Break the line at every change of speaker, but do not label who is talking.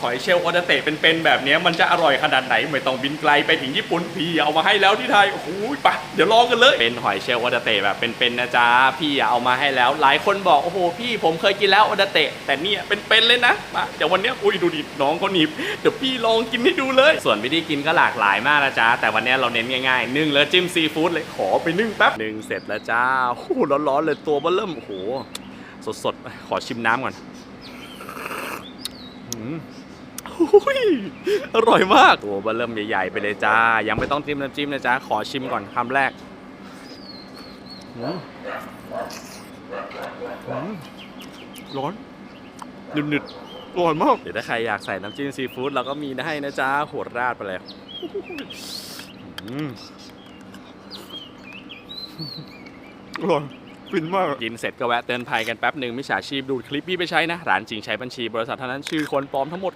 หอยเชลล์โอเดเตะเป็นๆแบบนี้มันจะอร่อยขนาดไหนไม่ต้องบินไกลไปถึงญี่ปุ่นพี่เอามาให้แล้วที่ไทยโอ้โหไปเดี๋ยวลองกันเลยเป็นหอยเชลล์โอเดเตะแบบเป็นๆนะจ๊ะพี่เอามาให้แล้ว หลายคนบอกโอ้โหพี่ผมเคยกินแล้วโอเดเตะแต่เนี่ยเป็นๆเลยนะมาเดี๋ยววันนี้อุ้ยดูดิน้องเขาหนีบเดี๋ยวพี่ลองกินให้ดูเลย ส่วนวิธีกินก็หลากหลายมากนะจ๊ะแต่วันนี้เราเน้นง่ายๆนึ่งแล้วจิ้มซีฟู้ดเลยขอไปนึ่งแป๊บนึ่งเสร็จแล้วจ้าโอ้โหร้อนๆเลยตัวเบิ่มโอ้โหสดๆขอชิมน้ำก่อน อืมอุ้ยอร่อยมากตัวเบอร์เริ่มใหญ่ๆไปเลยจ้า ยังไม่ต้องจิ้มน้ำจิ้มนะจ๊ะขอชิมก่อนคำแรกอืมอืมร้อนหนึดๆอร่อยมากเดี๋ยวถ้าใครอยากใส่น้ำจิ้มซีฟู้ดเราก็มีให้นะจ๊ะโหดราดไปเลยอืมอร่อย ฟินมาก กินเสร็จก็แวะเตือนภัยกันแป๊บหนึ่งมิจฉาชีพดูดคลิปพี่ไปใช้นะ ร้านจริงใช้บัญชีบริษัทเท่านั้นชื่อคนปลอมทั้งหมด